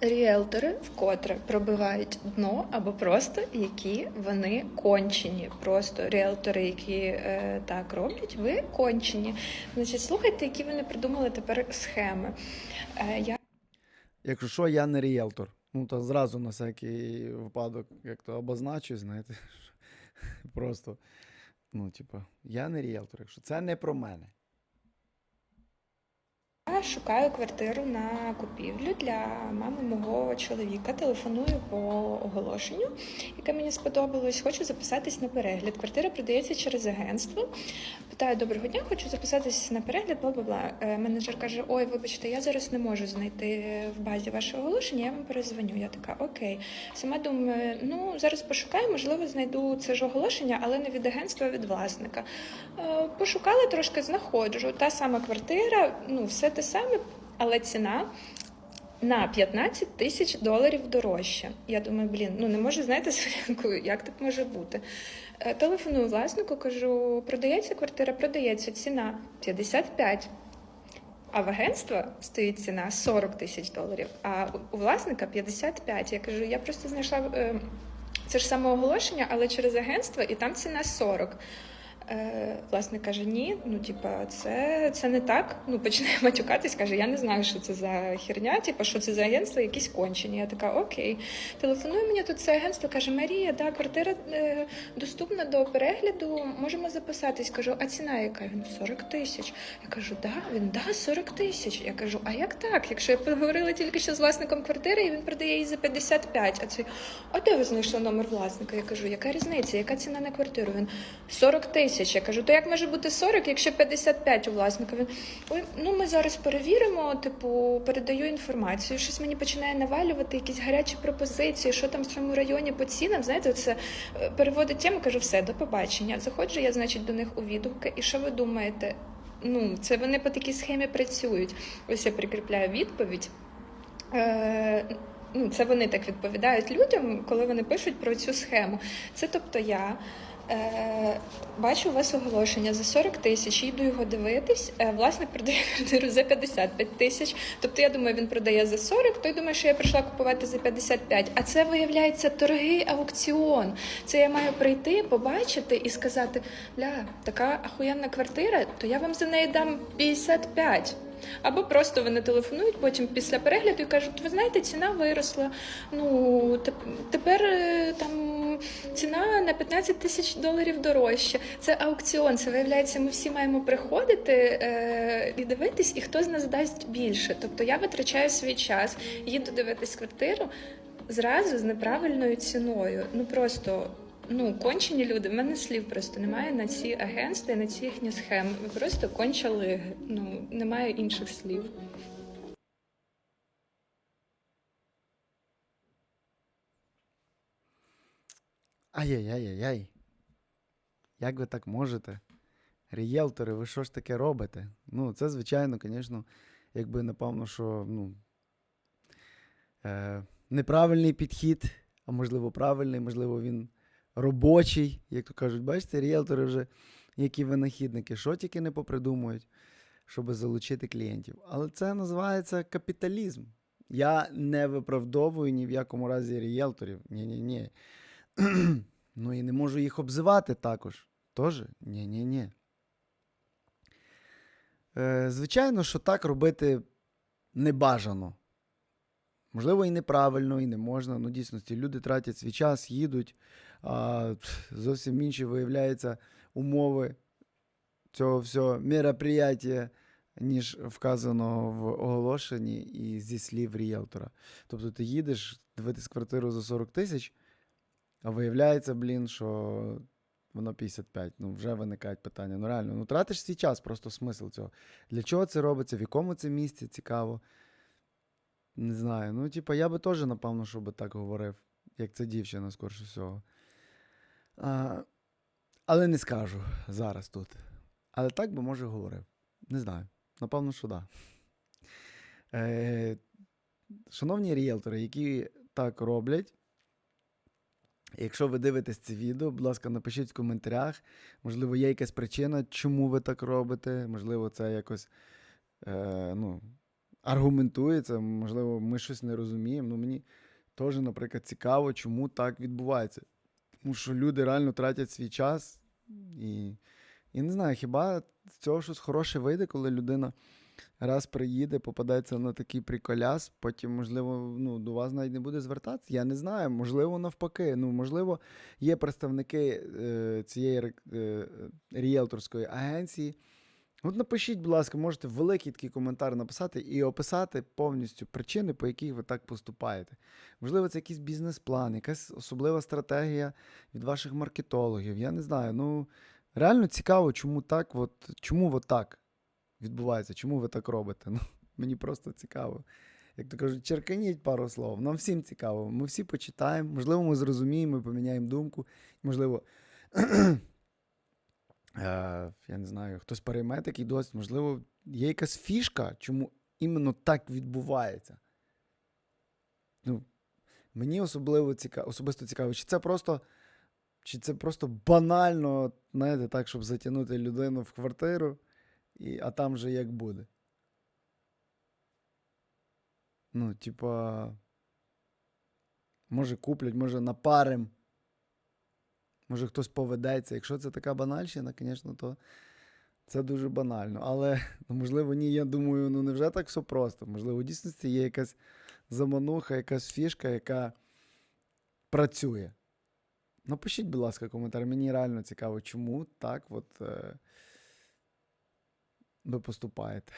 Ріелтори вкотре пробивають дно або просто які вони кончені. Просто ріелтори, які е, так роблять, ви кончені. Значить, слухайте, які вони придумали тепер схеми. Е, я Якщо що, я не ріелтор. Ну, то зразу на всякий випадок, як то обозначу, знаєте. Просто, ну, типу, я не ріелтор, якщо це не про мене. Шукаю квартиру на купівлю для мами мого чоловіка. Телефоную по оголошенню, яке мені сподобалось. Хочу записатись на перегляд. Квартира продається через агентство. Питаю доброго дня, хочу записатись на перегляд, бла бла бла. Е, Менеджер каже: Ой, вибачте, я зараз не можу знайти в базі ваше оголошення. Я вам перезвоню. Я така, окей. Сама думаю, ну зараз пошукаю, можливо, знайду це ж оголошення, але не від агентства, а від власника. Е, Пошукала трошки, знаходжу. Та сама квартира, ну все те саме, але ціна. На 15 тисяч доларів дорожче. Я думаю, блін, ну не можу знаєте, Сорянку, як так може бути. Е, Телефоную власнику, кажу, продається квартира, продається ціна 55. А в агентства стоїть ціна 40 тисяч доларів, а у- власника 55. Я кажу, я просто знайшла е, це ж саме оголошення, але через агентство, і там ціна 40. Е, власник каже, ні, ну типа, це, це не так. Ну, починає матюкатись, каже, я не знаю, що це за херня, типа, що це за агентство, якісь кончені. Я така, окей. Телефонує мені тут це агентство, каже, Марія, да, квартира е, доступна до перегляду, можемо записатись. Кажу, а ціна яка? Він 40 тисяч. Я кажу, да, він да, 40 тисяч. Я кажу, а як так? Якщо я поговорила тільки що з власником квартири, і він продає її за 55, а цей, а де ви знайшли номер власника? Я кажу, яка різниця, яка ціна на квартиру? Він 40 тисяч. Я кажу, то як може бути 40, якщо 55 у власника? Він ой, ну ми зараз перевіримо, типу, передаю інформацію. Щось мені починає навалювати, якісь гарячі пропозиції, що там в цьому районі по цінам. Знаєте, це е, переводить тему, кажу, все, до побачення. Заходжу я, значить, до них у відгуки. І що ви думаєте? Ну, це вони по такій схемі працюють. Ось я прикріпляю відповідь. Е, ну, це вони так відповідають людям, коли вони пишуть про цю схему. Це тобто я. Е, бачу у вас оголошення за 40 тисяч, їду його дивитись. Е, власник продає квартиру за 55 тисяч. Тобто я думаю, він продає за 40, той думає, що я прийшла купувати за 55. А це виявляється торги аукціон. Це я маю прийти, побачити і сказати: ля, така ахуєнна квартира, то я вам за неї дам 55. Або просто вони телефонують потім після перегляду і кажуть, ви знаєте, ціна виросла. Ну тепер е, там ціна на 15 тисяч доларів дорожче. Це аукціон. Це виявляється, ми всі маємо приходити е, і дивитись, і хто з нас дасть більше. Тобто я витрачаю свій час, їду дивитись квартиру зразу з неправильною ціною. Ну просто. Ну, кончені люди, в мене слів просто немає на ці агентства і на ці їхні схеми. Ви просто кончали. Ну, немає інших слів. Ай-яй-яй-яй. Як ви так можете? Рієлтори, ви що ж таке робите? Ну, це, звичайно, звісно, якби напевно, що ну, е, неправильний підхід, а можливо, правильний, можливо, він робочий, як то кажуть, бачите, рієлтори вже які винахідники, що тільки не попридумують, щоб залучити клієнтів. Але це називається капіталізм. Я не виправдовую ні в якому разі рієлторів. Ні-ні-ні. ну і не можу їх обзивати також. Тож? Ні-ні-ні. Е, звичайно, що так робити не бажано. Можливо, і неправильно, і не можна. Ну, дійсності, люди тратять свій час, їдуть, а зовсім інші виявляються умови цього всього мероприятия, ніж вказано в оголошенні і зі слів ріелтора. Тобто ти їдеш дивитись квартиру за 40 тисяч, а виявляється, блін, що воно 55. Ну, вже виникають питання. Ну, реально, ну тратиш свій час, просто смисл цього. Для чого це робиться, в якому це місці цікаво. Не знаю. Ну, типа, я би теж, напевно, що би так говорив, як ця дівчина, скорше всього. А, але не скажу зараз тут. Але так би, може, говорив. Не знаю. Напевно, що так. Да. Е, шановні ріелтори, які так роблять, Якщо ви дивитесь це відео, будь ласка, напишіть в коментарях. Можливо, є якась причина, чому ви так робите. Можливо, це якось е, ну, аргументує це, можливо, ми щось не розуміємо. Ну, мені теж, наприклад, цікаво, чому так відбувається. Тому що люди реально тратять свій час і, і не знаю, хіба з цього щось хороше вийде, коли людина раз приїде, попадається на такий приколяс, потім, можливо, ну, до вас навіть не буде звертатися. Я не знаю, можливо, навпаки. Ну, можливо, є представники е, цієї е, ріелторської агенції. От напишіть, будь ласка, можете великий такий коментар написати і описати повністю причини, по яких ви так поступаєте. Можливо, це якийсь бізнес-план, якась особлива стратегія від ваших маркетологів. Я не знаю. Ну, реально цікаво, чому так, от, чому от так відбувається, чому ви так робите. Ну, мені просто цікаво. Як то кажуть, черканіть пару слов. Нам всім цікаво. Ми всі почитаємо, можливо, ми зрозуміємо, поміняємо думку. Можливо, я не знаю, хтось перейме такий досвід, можливо, є якась фішка, чому іменно так відбувається. Ну, мені особливо цікаво, особисто цікаво, чи це просто. Чи це просто банально, знаєте, так, щоб затягнути людину в квартиру, і, а там же як буде. Ну, типа. Може куплять, може напарим. Може хтось поведеться. Якщо це така банальщина, звісно, то це дуже банально. Але, ну, можливо, ні, я думаю, ну невже так все просто? Можливо, в дійсності є якась замануха, якась фішка, яка працює. Напишіть, будь ласка, коментар. Мені реально цікаво, чому так от е, ви поступаєте.